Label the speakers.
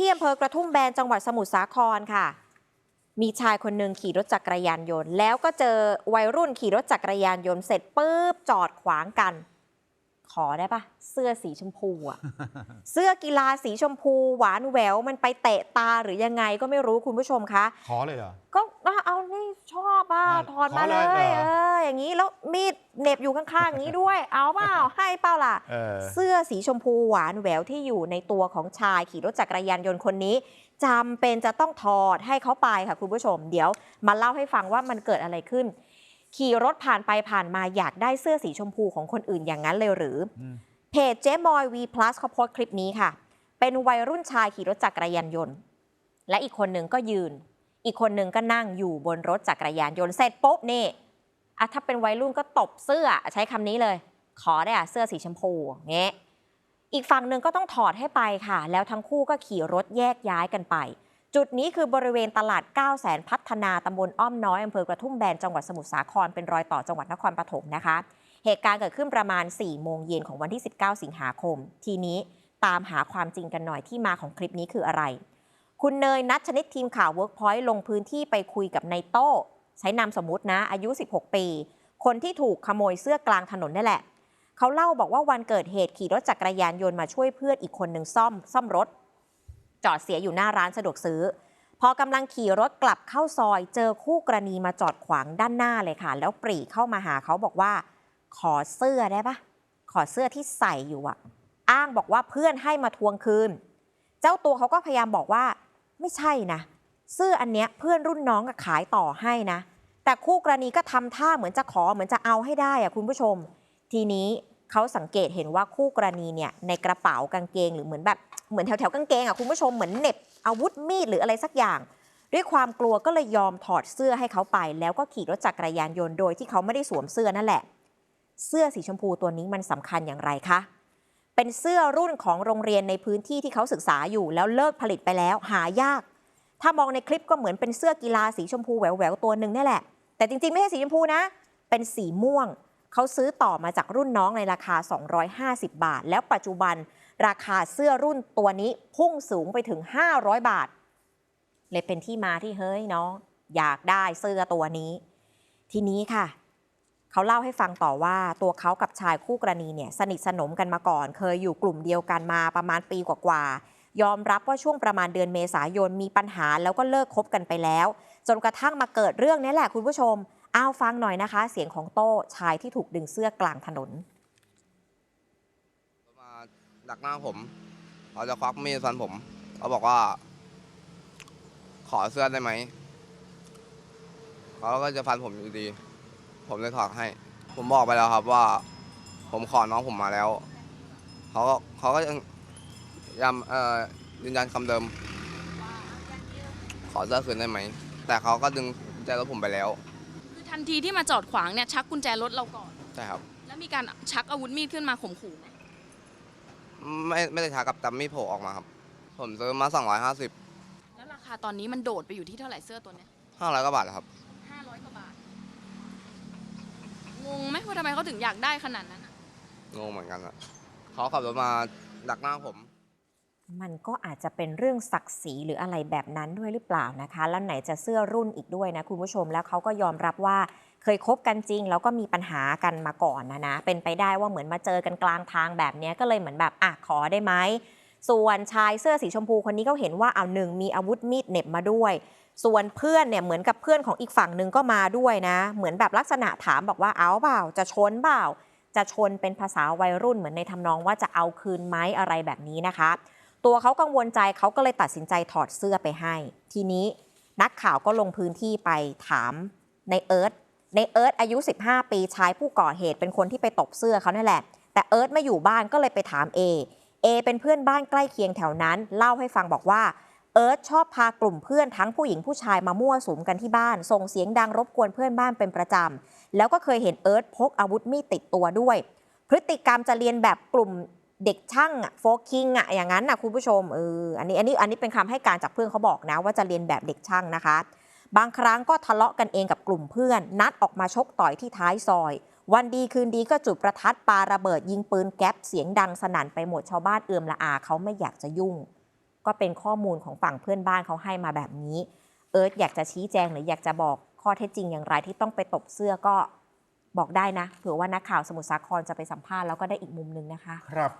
Speaker 1: ที่อำเภอกระทุ่มแบนจังหวัดสมุทรสาครค่ะ มีชายคนหนึ่งขี่รถจักรยานยนต์ แล้วก็เจอวัยรุ่นขี่รถจักรยานยนต์เสร็จปุ๊บจอดขวางกัน ขอได้ปะเสื้อสีชมพูอะเสื้อกีฬาสีชมพู หวานแหววมันไปเตะตาหรือยังไงก็ไม่รู้คุณผู้ชมคะ
Speaker 2: ขอเลยเหรอ
Speaker 1: ก็เอาเอานี่ชอบอะ
Speaker 2: อ่า
Speaker 1: ถอดมาเล
Speaker 2: ขอเลย
Speaker 1: ย
Speaker 2: เหรอ
Speaker 1: เอออย่างนี้แล้วมีดเหน็บอยู่ข้างๆอย่างนี้ด้วย เอาเปล่าให้เปล่าล่ะ
Speaker 2: เออ
Speaker 1: เสื้อสีชมพูหวานแหววที่อยู่ในตัวของชายขี่รถจักรยานยนต์คนนี้จำเป็นจะต้องถอดให้เขาไปค่ะคุณผู้ชม เดี๋ยวมาเล่าให้ฟังว่ามันเกิดอะไรขึ้น ขี่รถผ่านไปผ่านมาอยากได้เสื้อสีชมพูของคนอื่นอย่างนั้นเลยหรือ
Speaker 2: อืม
Speaker 1: เพจเจ๊มอย V Plus เขาโพสต์คลิปนี้ค่ะ เป็นวัยรุ่นชายขี่รถจักรยานยนต์ และอีกคนหนึ่งก็ยืน อีกคนหนึ่งก็นั่งอยู่บนรถจักรยานยนต์เสร็จปุ๊บนี่อะถ้าเป็นวัยรุ่นก็ตบเสื้อใช้คำนี้เลย ขอได้อะเสื้อสีชมพูเงี้ยอีกฝั่งหนึ่งก็ต้องถอดให้ไปค่ะ แล้วทั้งคู่ก็ขี่รถแยกย้ายกันไป จุดนี้คือบริเวณตลาด 9 0 0แสนพัฒนาตำบลอ้อมน้อยอำเภอกระทุ่มแบนจังหวัดสมุทรสาครเป็นรอยต่อจังหวัดนครปฐมนะคะ เหตุการณ์เกิดขึ้นประมาณ 4 โมงเย็นของวันที่ 19 สิงหาคม ทีนี้ตามหาความจริงกันหน่อยที่มาของคลิปนี้คืออะไร คุณเนยนัทชนิดทีมข่าว Workpoint ลงพื้นที่ไปคุยกับนายโต้ใช้นามสมมุตินะ อายุ 16 ปี คนที่ถูกขโมยเสื้อกลางถนนนี่แหละ เขาเล่าบอกว่าวันเกิดเหตุขี่รถจักรยานยนต์มาช่วยเพื่อนอีกคนหนึ่งซ่อม ซ่อมรถ จอดเสียอยู่หน้าร้านสะดวกซื้อ พอกำลังขี่รถกลับเข้าซอย เจอคู่กรณีมาจอดขวางด้านหน้าเลยค่ะ แล้วปรีเข้ามาหาเขาบอกว่า ขอเสื้อได้ปะขอเสื้อที่ใส่อยู่อะอ้างบอกว่าเพื่อนให้มาทวงคืน เจ้าตัวเขาก็พยายามบอกว่า ไม่ใช่นะเสื้ออันเนี้ยเพื่อนรุ่นน้องขายต่อให้นะ แต่คู่กรณีก็ทำท่าเหมือนจะขอเหมือนจะเอาให้ได้อะคุณผู้ชม ทีนี้เขาสังเกตเห็นว่าคู่กรณีเนี่ยในกระเป๋ากางเกงหรือเหมือนแบบเหมือนแถวแถวกางเกงอะคุณผู้ชมเหมือนเน็บอาวุธมีดหรืออะไรสักอย่าง ด้วยความกลัวก็เลยยอมถอดเสื้อให้เขาไป แล้วก็ขี่รถจักรยานยนต์โดยที่เขาไม่ได้สวมเสื้อนั่นแหละ เสื้อสีชมพูตัวนี้มันสำคัญอย่างไรคะ เป็นเสื้อรุ่นของโรงเรียนในพื้นที่ที่เขาศึกษาอยู่ แล้วเลิกผลิตไปแล้วหายาก ถ้ามองในคลิปก็เหมือนเป็นเสื้อกีฬาสีชมพูแหววๆตัวหนึ่งนี่แหละ แต่จริงๆ ไม่ใช่สีชมพูนะ เป็นสีม่วง เขาซื้อต่อมาจากรุ่นน้องในราคา 250 บาท แล้วปัจจุบันราคาเสื้อรุ่นตัวนี้พุ่งสูงไปถึง 500 บาท เลยเป็นที่มาที่เฮ้ยน้องอยากได้เสื้อตัวนี้ ทีนี้ค่ะ เขาเล่าให้ฟังต่อว่าตัวเขากับชายคู่กรณีเนี่ยสนิทสนมกันมาก่อน เคยอยู่กลุ่มเดียวกันมาประมาณปีกว่าๆยอมรับว่าช่วงประมาณเดือนเมษายนมีปัญหาแล้วก็เลิกคบกันไปแล้ว จนกระทั่งมาเกิดเรื่องนี้แหละคุณผู้ชมอ้าวฟังหน่อยนะคะ เสียงของโต้ชายที่ถูกดึงเสื้อกลางถนน
Speaker 3: มาดักหน้าผมเขาจะควักมีดฟันผมเขาบอกว่า ขอเสื้อได้ไหมเขาก็จะฟันผมอยู่ดี ผมเลยถอดให้ ผมบอกไปแล้วครับว่า ผมขอน้องผมมาแล้ว เขาก็เขาก็ยังย้ำเอ่อยืนยันคำเดิม ขอเสื้อคืนได้ไหม แต่เขาก็ดึงกุญแจรถผมไปแล้ว
Speaker 4: คือทันทีที่มาจอดขวางเนี่ยชักกุญแจรถเราก่อน
Speaker 3: ใช่ครับ
Speaker 4: แล้วมีการชักอาวุธมีดขึ้นมาข่มขู่ไหม
Speaker 3: ไม่ไม่ได้ช้ากับแต่มีดโผล่ออกมาครับ ผมซื้อมา 250
Speaker 4: แล้วราคาตอนนี้มันโดดไปอยู่ที่เท่าไหร่เสื้อตัวเนี้ย
Speaker 3: 500กว่าบาทครับ
Speaker 4: ห้าร้อยกว่าบาท งงไหมว่าทำไมเขาถึงอยากได้ขนาดนั้นอะ
Speaker 3: งงเหมือนกันอะเขาขับรถมาดักหน้าผม
Speaker 1: มันก็อาจจะเป็นเรื่องศักดิ์ศรีหรืออะไรแบบนั้นด้วยหรือเปล่านะคะ แล้วไหนจะเสื้อรุ่นอีกด้วยนะคุณผู้ชมแล้วเขาก็ยอมรับว่าเคยคบกันจริง แล้วก็มีปัญหากันมาก่อนนะนะ เป็นไปได้ว่าเหมือนมาเจอกันกลางทางแบบเนี้ยก็เลยเหมือนแบบอะขอได้ไหมส่วนชายเสื้อสีชมพูคนนี้เขาเห็นว่าเอาหนึ่งมีอาวุธมีดเหน็บมาด้วย ส่วนเพื่อนเนี่ยเหมือนกับเพื่อนของอีกฝั่งหนึ่งก็มาด้วยนะ เหมือนแบบลักษณะถามบอกว่าเอาเปล่า จะชนเปล่า จะชนเป็นภาษาวัยรุ่นเหมือนในทำนองว่าจะเอาคืนไหมอะไรแบบนี้นะคะ ตัวเขากังวลใจเขาก็เลยตัดสินใจถอดเสื้อไปให้ ทีนี้นักข่าวก็ลงพื้นที่ไปถามในเอิร์ธในเอิร์ธอายุ 15 ปีชายผู้ก่อเหตุเป็นคนที่ไปตบเสื้อเขานั่นแหละ แต่เอิร์ธไม่อยู่บ้านก็เลยไปถามเอเอเป็นเพื่อนบ้านใกล้เคียงแถวนั้น เล่าให้ฟังบอกว่า เอิร์ธชอบพากลุ่มเพื่อนทั้งผู้หญิงผู้ชายมามั่วสุมกันที่บ้าน ส่งเสียงดังรบกวนเพื่อนบ้านเป็นประจำ แล้วก็เคยเห็นเอิร์ธพกอาวุธมีดติดตัวด้วย พฤติกรรมจะเรียนแบบกลุ่มเด็กช่างอะโฟคิงอะอย่างนั้นนะคุณผู้ชมเอออันนี้อันนี้อันนี้เป็นคำให้การจากเพื่อนเขาบอกนะ ว่าจะเรียนแบบเด็กช่างนะคะ บางครั้งก็ทะเลาะกันเองกับกลุ่มเพื่อน นัดออกมาชกต่อยที่ท้ายซอย วันดีคืนดีก็จุดประทัดปาระเบิดยิงปืนแก๊ปเสียงดังสนั่นไปหมดชาวบ้านเอือมละอาเขาไม่อยากจะยุ่ง ก็เป็นข้อมูลของฝั่งเพื่อนบ้านเขาให้มาแบบนี้ เอิร์ธอยากจะชี้แจงหรืออยากจะบอกข้อเท็จจริงอย่างไรที่ต้องไปตบเสื้อก็บอกได้นะเผื่อว่านักข่าวสมุทรสาครจะไปสัมภาษณ์แล้วก็ได้อีกมุมหนึงนะคะ
Speaker 2: ครับ